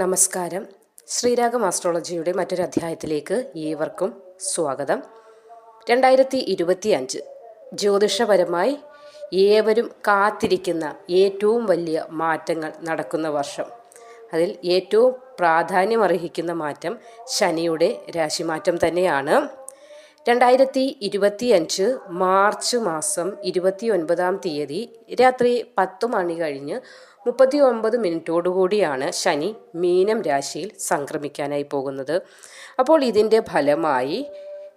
നമസ്കാരം. ശ്രീരാഗം ആസ്ട്രോളജിയുടെ മറ്റൊരു അധ്യായത്തിലേക്ക് ഏവർക്കും സ്വാഗതം. രണ്ടായിരത്തി ഇരുപത്തി അഞ്ച് ജ്യോതിഷപരമായി ഏവരും കാത്തിരിക്കുന്ന ഏറ്റവും വലിയ മാറ്റങ്ങൾ നടക്കുന്ന വർഷം. അതിൽ ഏറ്റവും പ്രാധാന്യമർഹിക്കുന്ന മാറ്റം ശനിയുടെ രാശിമാറ്റം തന്നെയാണ്. രണ്ടായിരത്തി ഇരുപത്തി അഞ്ച് മാർച്ച് മാസം ഇരുപത്തി ഒൻപതാം തീയതി രാത്രി പത്ത് മണി കഴിഞ്ഞ് മുപ്പത്തി ഒമ്പത് മിനിറ്റോടുകൂടിയാണ് ശനി മീനം രാശിയിൽ സംക്രമിക്കാനായി പോകുന്നത്. അപ്പോൾ ഇതിന്റെ ഫലമായി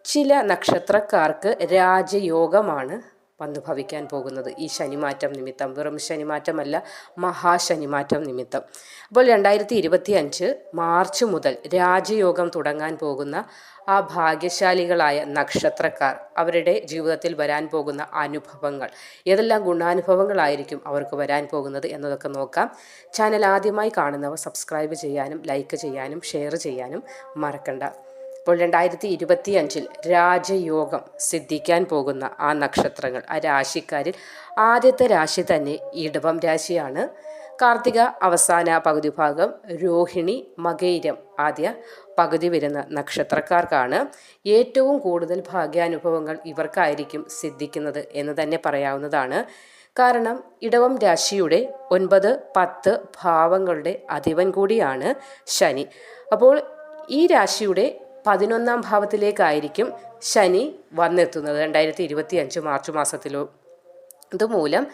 ചില നക്ഷത്രക്കാർക്ക് രാജയോഗമാണ് വന്നു ഭവിക്കാൻ പോകുന്നത്. ഈ ശനിമാറ്റം നിമിത്തം. വെറും ശനിമാറ്റമല്ല മഹാശനിമാറ്റം നിമിത്തം. അപ്പോൾ രണ്ടായിരത്തി ഇരുപത്തി അഞ്ച് മാർച്ച് മുതൽ രാജയോഗം തുടങ്ങാൻ പോകുന്ന ആ ഭാഗ്യശാലികളായ നക്ഷത്രക്കാർ അവരുടെ ജീവിതത്തിൽ വരാൻ പോകുന്ന അനുഭവങ്ങൾ ഏതെല്ലാം ഗുണാനുഭവങ്ങളായിരിക്കും അവർക്ക് വരാൻ പോകുന്നത് എന്നതൊക്കെ നോക്കാം. ചാനൽ ആദ്യമായി കാണുന്നവർ സബ്സ്ക്രൈബ് ചെയ്യാനും ലൈക്ക് ചെയ്യാനും ഷെയർ ചെയ്യാനും മറക്കണ്ട. ഇപ്പോൾ രണ്ടായിരത്തി ഇരുപത്തി അഞ്ചിൽ രാജയോഗം സിദ്ധിക്കാൻ പോകുന്ന ആ നക്ഷത്രങ്ങൾ ആ രാശിക്കാരിൽ ആദ്യത്തെ രാശി തന്നെ ഇടവം രാശിയാണ്. കാർത്തിക അവസാന പകുതി ഭാഗം രോഹിണി മകൈരം ആദ്യ പകുതി വരുന്ന നക്ഷത്രക്കാർക്കാണ്. ഏറ്റവും കൂടുതൽ ഭാഗ്യാനുഭവങ്ങൾ ഇവർക്കായിരിക്കും സിദ്ധിക്കുന്നത് എന്ന് തന്നെ പറയാവുന്നതാണ്. കാരണം ഇടവം രാശിയുടെ ഒൻപത് പത്ത് ഭാവങ്ങളുടെ അധിപൻ കൂടിയാണ് ശനി. അപ്പോൾ ഈ രാശിയുടെ പതിനൊന്നാം ഭാവത്തിലേക്കായിരിക്കും ശനി വന്നെത്തുന്നത് രണ്ടായിരത്തി ഇരുപത്തി അഞ്ച് മാർച്ച് മാസത്തിലോ. ഇതുമൂലം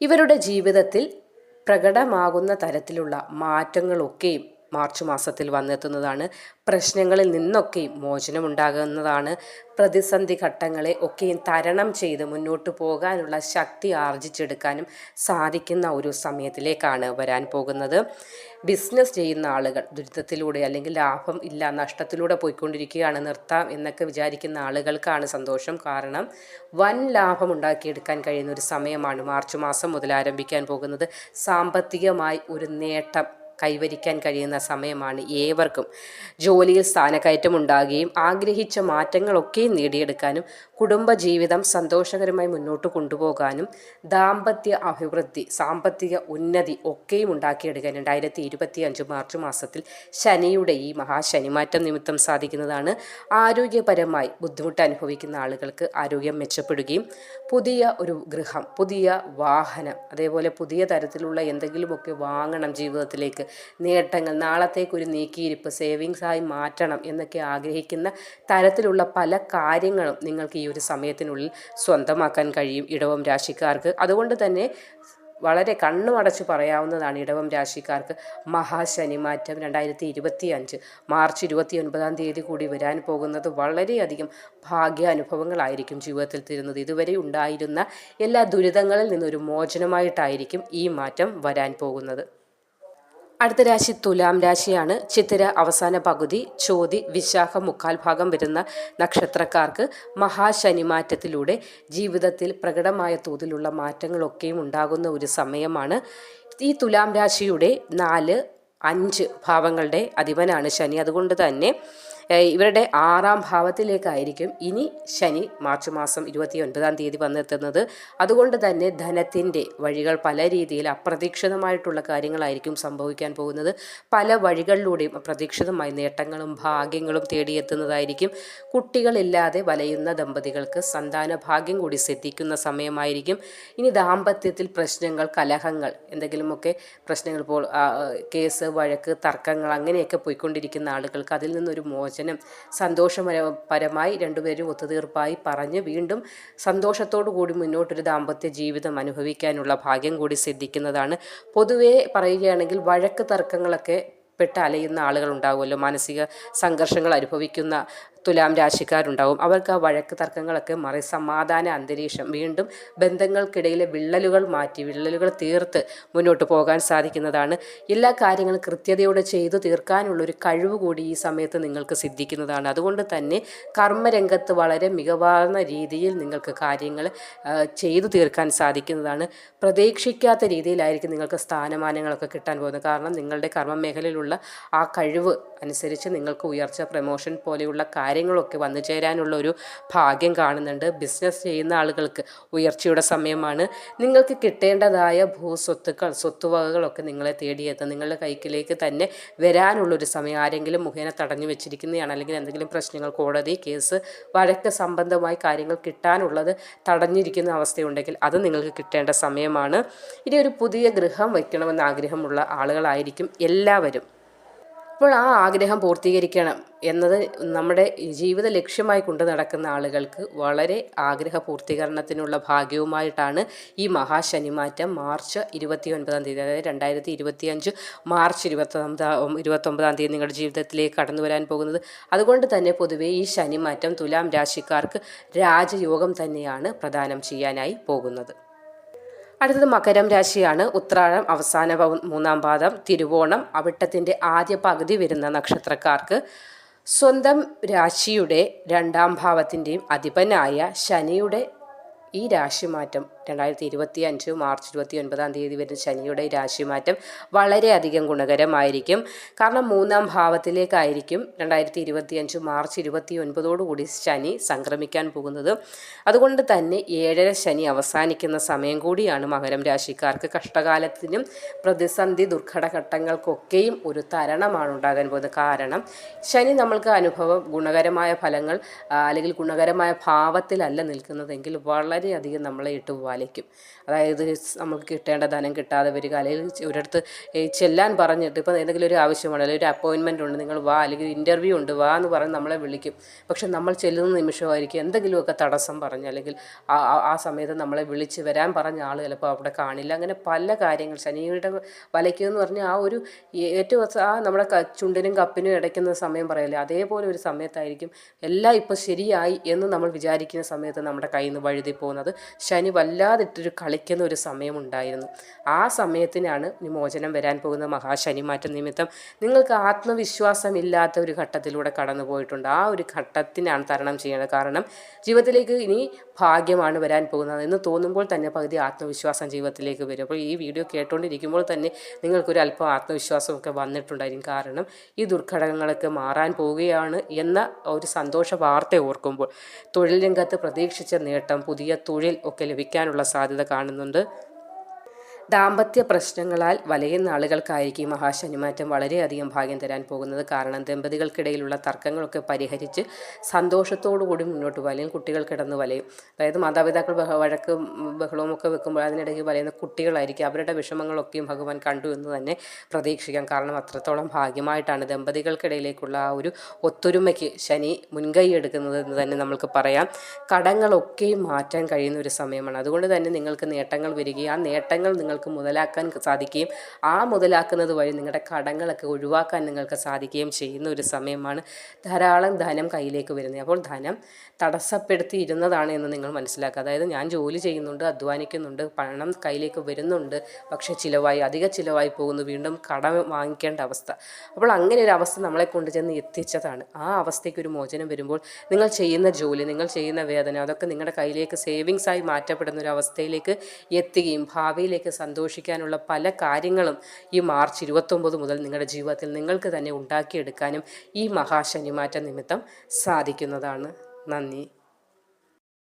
ഇവരുടെ ജീവിതത്തിൽ പ്രകടമാകുന്ന തരത്തിലുള്ള മാറ്റങ്ങളൊക്കെയും മാർച്ച് മാസത്തിൽ വന്നെത്തുന്നതാണ്. പ്രശ്നങ്ങളിൽ നിന്നൊക്കെയും മോചനമുണ്ടാകുന്നതാണ്. പ്രതിസന്ധി ഘട്ടങ്ങളെ ഒക്കെയും തരണം ചെയ്ത് മുന്നോട്ട് പോകാനുള്ള ശക്തി ആർജിച്ചെടുക്കാനും സാധിക്കുന്ന ഒരു സമയത്തിലേക്കാണ് വരാൻ പോകുന്നത്. ബിസിനസ് ചെയ്യുന്ന ആളുകൾ ദുരിതത്തിലൂടെ അല്ലെങ്കിൽ ലാഭം ഇല്ല നഷ്ടത്തിലൂടെ പോയിക്കൊണ്ടിരിക്കുകയാണ് നിർത്താം എന്നൊക്കെ വിചാരിക്കുന്ന ആളുകൾക്കാണ് സന്തോഷം കാരണം വൻ ലാഭം ഉണ്ടാക്കിയെടുക്കാൻ കഴിയുന്ന ഒരു സമയമാണ് മാർച്ച് മാസം മുതൽ ആരംഭിക്കാൻ പോകുന്നത്. സാമ്പത്തികമായി ഒരു നേട്ടം കൈവരിക്കാൻ കഴിയുന്ന സമയമാണ് ഏവർക്കും. ജോലിയിൽ സ്ഥാനക്കയറ്റം ഉണ്ടാകുകയും ആഗ്രഹിച്ച മാറ്റങ്ങളൊക്കെയും നേടിയെടുക്കാനും കുടുംബജീവിതം സന്തോഷകരമായി മുന്നോട്ട് കൊണ്ടുപോകാനും ദാമ്പത്യ അഭിവൃദ്ധി സാമ്പത്തിക ഉന്നതി ഒക്കെയും ഉണ്ടാക്കിയെടുക്കാൻ രണ്ടായിരത്തി ഇരുപത്തി അഞ്ച് മാർച്ച് മാസത്തിൽ ശനിയുടെ ഈ മഹാശനിമാറ്റം നിമിത്തം സാധിക്കുന്നതാണ്. ആരോഗ്യപരമായി ബുദ്ധിമുട്ട് അനുഭവിക്കുന്ന ആളുകൾക്ക് ആരോഗ്യം മെച്ചപ്പെടുകയും പുതിയ ഒരു ഗൃഹം പുതിയ വാഹനം അതേപോലെ പുതിയ തരത്തിലുള്ള എന്തെങ്കിലുമൊക്കെ വാങ്ങണം ജീവിതത്തിലേക്ക് നേട്ടങ്ങൾ നാളത്തേക്കൊരു നീക്കിയിരിപ്പ് സേവിങ്സായി മാറ്റണം എന്നൊക്കെ ആഗ്രഹിക്കുന്ന തരത്തിലുള്ള പല കാര്യങ്ങളും നിങ്ങൾക്ക് ഈ ഒരു സമയത്തിനുള്ളിൽ സ്വന്തമാക്കാൻ കഴിയും ഇടവം രാശിക്കാർക്ക്. അതുകൊണ്ട് തന്നെ വളരെ കണ്ണുമടച്ച് പറയാവുന്നതാണ് ഇടവം രാശിക്കാർക്ക് മഹാശനിമാറ്റം രണ്ടായിരത്തി ഇരുപത്തി അഞ്ച് മാർച്ച് ഇരുപത്തി ഒൻപതാം തീയതി കൂടി വരാൻ പോകുന്നത് വളരെയധികം ഭാഗ്യാനുഭവങ്ങളായിരിക്കും ജീവിതത്തിൽ തരുന്നത്. ഇതുവരെ ഉണ്ടായിരുന്ന എല്ലാ ദുരിതങ്ങളിൽ നിന്നൊരു മോചനമായിട്ടായിരിക്കും ഈ മാറ്റം വരാൻ പോകുന്നത്. അടുത്ത രാശി തുലാം രാശിയാണ്. ചിത്തിര അവസാന പകുതി ചോതി വിശാഖ മുക്കാൽ ഭാഗം വരുന്ന നക്ഷത്രക്കാർക്ക് മഹാശനിമാറ്റത്തിലൂടെ ജീവിതത്തിൽ പ്രകടമായ തോതിലുള്ള മാറ്റങ്ങളൊക്കെയും ഉണ്ടാകുന്ന ഒരു സമയമാണ്. ഈ തുലാം രാശിയുടെ നാല് അഞ്ച് ഭാവങ്ങളുടെ അധിപനാണ് ശനി. അതുകൊണ്ട് തന്നെ ഇവരുടെ ആറാം ഭാവത്തിലേക്കായിരിക്കും ഇനി ശനി മാർച്ച് മാസം ഇരുപത്തി ഒൻപതാം തീയതി വന്നെത്തുന്നത്. അതുകൊണ്ട് തന്നെ ധനത്തിന്റെ വഴികൾ പല രീതിയിൽ അപ്രതീക്ഷിതമായിട്ടുള്ള കാര്യങ്ങളായിരിക്കും സംഭവിക്കാൻ പോകുന്നത്. പല വഴികളിലൂടെയും അപ്രതീക്ഷിതമായി നേട്ടങ്ങളും ഭാഗ്യങ്ങളും തേടിയെത്തുന്നതായിരിക്കും. കുട്ടികളില്ലാതെ വലയുന്ന ദമ്പതികൾക്ക് സന്താന ഭാഗ്യം കൂടി സിദ്ധിക്കുന്ന സമയമായിരിക്കും. ഇനി ദാമ്പത്യത്തിൽ പ്രശ്നങ്ങൾ കലഹങ്ങൾ എന്തെങ്കിലുമൊക്കെ പ്രശ്നങ്ങൾ ഇപ്പോൾ കേസ് വഴക്ക് തർക്കങ്ങൾ അങ്ങനെയൊക്കെ പോയിക്കൊണ്ടിരിക്കുന്ന ആളുകൾക്ക് അതിൽ നിന്നൊരു മോചനം മോചനം. സന്തോഷപരമായി രണ്ടുപേരും ഒത്തുതീർപ്പായി പറഞ്ഞ് വീണ്ടും സന്തോഷത്തോടു കൂടി മുന്നോട്ടൊരു ദാമ്പത്യ ജീവിതം അനുഭവിക്കാനുള്ള ഭാഗ്യം കൂടി സിദ്ധിക്കുന്നതാണ്. പൊതുവേ പറയുകയാണെങ്കിൽ വഴക്ക് തർക്കങ്ങളൊക്കെ പെട്ട് അലയുന്ന ആളുകൾ ഉണ്ടാവുമല്ലോ മാനസിക സംഘർഷങ്ങൾ അനുഭവിക്കുന്ന തുലാം രാശിക്കാരുണ്ടാവും. അവർക്ക് ആ വഴക്ക് തർക്കങ്ങളൊക്കെ മറി. സമാധാന അന്തരീക്ഷം വീണ്ടും ബന്ധങ്ങൾക്കിടയിലെ വിള്ളലുകൾ മാറ്റി വിള്ളലുകൾ തീർത്ത് മുന്നോട്ട് പോകാൻ സാധിക്കുന്നതാണ്. എല്ലാ കാര്യങ്ങളും കൃത്യതയോടെ ചെയ്തു തീർക്കാനുള്ളൊരു കഴിവ് കൂടി ഈ സമയത്ത് നിങ്ങൾക്ക് സിദ്ധിക്കുന്നതാണ്. അതുകൊണ്ട് തന്നെ കർമ്മരംഗത്ത് വളരെ മികവാർന്ന രീതിയിൽ നിങ്ങൾക്ക് കാര്യങ്ങൾ ചെയ്തു തീർക്കാൻ സാധിക്കുന്നതാണ്. പ്രതീക്ഷിക്കാത്ത രീതിയിലായിരിക്കും നിങ്ങൾക്ക് സ്ഥാനമാനങ്ങളൊക്കെ കിട്ടാൻ പോകുന്നത്. കാരണം നിങ്ങളുടെ കർമ്മ മേഖലയിലുള്ള ആ കഴിവ് അനുസരിച്ച് നിങ്ങൾക്ക് ഉയർച്ച പ്രമോഷൻ പോലെയുള്ള കാര്യങ്ങൾ കാര്യങ്ങളൊക്കെ വന്നു ചേരാനുള്ള ഒരു ഭാഗ്യം കാണുന്നുണ്ട്. ബിസിനസ് ചെയ്യുന്ന ആളുകൾക്ക് ഉയർച്ചയുടെ സമയമാണ്. നിങ്ങൾക്ക് കിട്ടേണ്ടതായ ഭൂസ്വത്തുക്കൾ സ്വത്തുവകകളൊക്കെ നിങ്ങളെ തേടിയെത്തും. നിങ്ങളുടെ കൈക്കിലേക്ക് തന്നെ വരാനുള്ളൊരു സമയം ആരെങ്കിലും മുഖേന തടഞ്ഞു വെച്ചിരിക്കുന്നതാണ്. അല്ലെങ്കിൽ എന്തെങ്കിലും പ്രശ്നങ്ങൾ കോടതി കേസ് വഴക്ക് സംബന്ധമായി കാര്യങ്ങൾ കിട്ടാനുള്ളത് തടഞ്ഞിരിക്കുന്ന അവസ്ഥയുണ്ടെങ്കിൽ അത് നിങ്ങൾക്ക് കിട്ടേണ്ട സമയമാണ്. ഇനി ഒരു പുതിയ ഗൃഹം വയ്ക്കണമെന്ന് ആഗ്രഹമുള്ള ആളുകളായിരിക്കും എല്ലാവരും. അപ്പോൾ ആ ആഗ്രഹം പൂർത്തീകരിക്കണം എന്നത് നമ്മുടെ ജീവിത ലക്ഷ്യമായി കൊണ്ട് നടക്കുന്ന ആളുകൾക്ക് വളരെ ആഗ്രഹ പൂർത്തീകരണത്തിനുള്ള ഭാഗ്യവുമായിട്ടാണ് ഈ മഹാശനിമാറ്റം മാർച്ച് ഇരുപത്തി ഒൻപതാം തീയതി അതായത് രണ്ടായിരത്തി ഇരുപത്തി അഞ്ച് മാർച്ച് ഇരുപത്തൊമ്പതാം ഇരുപത്തൊമ്പതാം തീയതി നിങ്ങളുടെ ജീവിതത്തിലേക്ക് കടന്നു വരാൻ പോകുന്നത്. അതുകൊണ്ട് തന്നെ പൊതുവേ ഈ ശനിമാറ്റം തുലാം രാശിക്കാർക്ക് രാജയോഗം തന്നെയാണ് പ്രദാനം ചെയ്യാനായി പോകുന്നത്. അടുത്തത് മകരം രാശിയാണ്. ഉത്രാഴം അവസാന മൂന്നാം പാദം തിരുവോണം അവിട്ടത്തിന്റെ ആദ്യ പകുതി വരുന്ന നക്ഷത്രക്കാർക്ക് സ്വന്തം രാശിയുടെ രണ്ടാം ഭാവത്തിന്റെയും അധിപനായ ശനിയുടെ ഈ രാശിമാറ്റം രണ്ടായിരത്തി ഇരുപത്തി അഞ്ച് മാർച്ച് ഇരുപത്തി ഒൻപതാം തീയതി വരുന്ന ശനിയുടെ രാശിമാറ്റം വളരെയധികം ഗുണകരമായിരിക്കും. കാരണം മൂന്നാം ഭാവത്തിലേക്കായിരിക്കും രണ്ടായിരത്തി ഇരുപത്തി അഞ്ച് മാർച്ച് ഇരുപത്തി ഒൻപതോടുകൂടി ശനി സംക്രമിക്കാൻ പോകുന്നത്. അതുകൊണ്ട് തന്നെ ഏഴര ശനി അവസാനിക്കുന്ന സമയം കൂടിയാണ് മകരം രാശിക്കാർക്ക് കഷ്ടകാലത്തിനും പ്രതിസന്ധി ദുർഘടഘട്ടങ്ങൾക്കൊക്കെയും ഒരു തരണമാണ് ഉണ്ടാകാൻ പോകുന്നത്. കാരണം ശനി നമ്മൾക്ക് അനുഭവം ഗുണകരമായ ഫലങ്ങൾ അല്ലെങ്കിൽ ഗുണകരമായ ഭാവത്തിലല്ല നിൽക്കുന്നതെങ്കിൽ വളരെയധികം നമ്മളെ ഇട്ട് വലയ്ക്കും അതായത് നമുക്ക് കിട്ടേണ്ട ധനം കിട്ടാതെ വരിക അല്ലെങ്കിൽ ഒരിടത്ത് ചെല്ലാൻ പറഞ്ഞിട്ട് ഇപ്പോൾ എന്തെങ്കിലും ഒരു ആവശ്യമാണ് അല്ലെങ്കിൽ ഒരു അപ്പോയിൻമെന്റ് ഉണ്ട് നിങ്ങൾ വാ അല്ലെങ്കിൽ ഇന്റർവ്യൂ ഉണ്ട് വാ എന്ന് പറഞ്ഞ് നമ്മളെ വിളിക്കും. പക്ഷെ നമ്മൾ ചെല്ലുന്ന നിമിഷമായിരിക്കും എന്തെങ്കിലുമൊക്കെ തടസ്സം പറഞ്ഞ് അല്ലെങ്കിൽ ആ സമയത്ത് നമ്മളെ വിളിച്ച് വരാൻ പറഞ്ഞ ആൾ ചിലപ്പോൾ അവിടെ കാണില്ല. അങ്ങനെ പല കാര്യങ്ങൾ ശനിയുടെ വലയ്ക്കുമെന്ന് പറഞ്ഞാൽ ആ ഒരു ഏറ്റവും ആ നമ്മുടെ ചുണ്ടിനും കപ്പിനും ഇടയ്ക്കുന്ന സമയം പറയല്ലേ അതേപോലെ ഒരു സമയത്തായിരിക്കും എല്ലാം ഇപ്പോൾ ശരിയായി എന്ന് നമ്മൾ വിചാരിക്കുന്ന സമയത്ത് നമ്മുടെ കയ്യിൽ നിന്ന് വഴുതി പോകുന്നത്. ശനി വല്ലാതിട്ടൊരു കളിക്കുന്ന ഒരു സമയമുണ്ടായിരുന്നു. ആ സമയത്തിനാണ് ഇനി മോചനം വരാൻ പോകുന്ന മഹാശനിമാറ്റം നിമിത്തം നിങ്ങൾക്ക് ആത്മവിശ്വാസമില്ലാത്ത ഒരു ഘട്ടത്തിലൂടെ കടന്നു പോയിട്ടുണ്ട്. ആ ഒരു ഘട്ടത്തിനാണ് തരണം ചെയ്യേണ്ടത്. കാരണം ജീവിതത്തിലേക്ക് ഇനി ഭാഗ്യമാണ് വരാൻ പോകുന്നത് എന്ന് തോന്നുമ്പോൾ തന്നെ പകുതി ആത്മവിശ്വാസം ജീവിതത്തിലേക്ക് വരും. അപ്പോൾ ഈ വീഡിയോ കേട്ടുകൊണ്ടിരിക്കുമ്പോൾ തന്നെ നിങ്ങൾക്കൊരു അല്പം ആത്മവിശ്വാസമൊക്കെ വന്നിട്ടുണ്ടായിരിക്കും. കാരണം ഈ ദുർഘടകങ്ങളൊക്കെ മാറാൻ പോവുകയാണ് എന്ന ഒരു സന്തോഷ വാർത്ത ഓർക്കുമ്പോൾ തൊഴിൽ രംഗത്ത് പ്രതീക്ഷിച്ച നേട്ടം പുതിയ തൊഴിൽ ഒക്കെ ലഭിക്കാനുള്ള സാധ്യത കാണുന്നുണ്ട്. ദാമ്പത്യ പ്രശ്നങ്ങളാൽ വലയുന്ന ആളുകൾക്കായിരിക്കും ഈ മഹാശനിമാറ്റം വളരെയധികം ഭാഗ്യം തരാൻ പോകുന്നത്. കാരണം ദമ്പതികൾക്കിടയിലുള്ള തർക്കങ്ങളൊക്കെ പരിഹരിച്ച് സന്തോഷത്തോടു കൂടി മുന്നോട്ട് വലയും കുട്ടികൾ കിടന്ന് വലയും. അതായത് മാതാപിതാക്കൾ വഴക്കും ബഹളവും ഒക്കെ വെക്കുമ്പോൾ അതിനിടയ്ക്ക് വലയുന്ന കുട്ടികളായിരിക്കും. അവരുടെ വിഷമങ്ങളൊക്കെയും ഭഗവാൻ കണ്ടു എന്ന് തന്നെ പ്രതീക്ഷിക്കാം. കാരണം അത്രത്തോളം ഭാഗ്യമായിട്ടാണ് ദമ്പതികൾക്കിടയിലേക്കുള്ള ആ ഒരു ഒത്തൊരുമയ്ക്ക് ശനി മുൻകൈ എടുക്കുന്നത് എന്ന് തന്നെ നമുക്ക് പറയാം. കടങ്ങളൊക്കെയും മാറ്റാൻ കഴിയുന്ന ഒരു സമയമാണ്. അതുകൊണ്ട് തന്നെ നിങ്ങൾക്ക് നേട്ടങ്ങൾ വരികയും ആ നേട്ടങ്ങൾ നിങ്ങൾക്ക് മുതലാക്കാൻ സാധിക്കുകയും ആ മുതലാക്കുന്നത് വഴി നിങ്ങളുടെ കടങ്ങളൊക്കെ ഒഴിവാക്കാൻ നിങ്ങൾക്ക് സാധിക്കുകയും ചെയ്യുന്ന ഒരു സമയമാണ് ധാരാളം ധനം കയ്യിലേക്ക് വരുന്നത്. അപ്പോൾ ധനം തടസ്സപ്പെടുത്തിയിരുന്നതാണ് എന്ന് നിങ്ങൾ മനസ്സിലാക്കുക. അതായത് ഞാൻ ജോലി ചെയ്യുന്നുണ്ട് അധ്വാനിക്കുന്നുണ്ട് പണം കയ്യിലേക്ക് വരുന്നുണ്ട് പക്ഷേ ചിലവായി അധിക ചിലവായി പോകുന്നു വീണ്ടും കടം വാങ്ങിക്കേണ്ട അവസ്ഥ. അപ്പോൾ അങ്ങനെ ഒരു അവസ്ഥ നമ്മളെ കൊണ്ടുചെന്ന് എത്തിച്ചതാണ്. ആ അവസ്ഥയ്ക്ക് ഒരു മോചനം വരുമ്പോൾ നിങ്ങൾ ചെയ്യുന്ന ജോലി നിങ്ങൾ ചെയ്യുന്ന വേദന അതൊക്കെ നിങ്ങളുടെ കയ്യിലേക്ക് സേവിങ്സായി മാറ്റപ്പെടുന്ന ഒരു അവസ്ഥയിലേക്ക് എത്തുകയും ഭാവിയിലേക്ക് സന്തോഷിക്കാനുള്ള പല കാര്യങ്ങളും ഈ മാർച്ച് ഇരുപത്തൊമ്പത് മുതൽ നിങ്ങളുടെ ജീവിതത്തിൽ നിങ്ങൾക്ക് തന്നെ ഉണ്ടാക്കിയെടുക്കാനും ഈ മഹാശനിമാറ്റ നിമിത്തം സാധിക്കുന്നതാണ്. നന്ദി.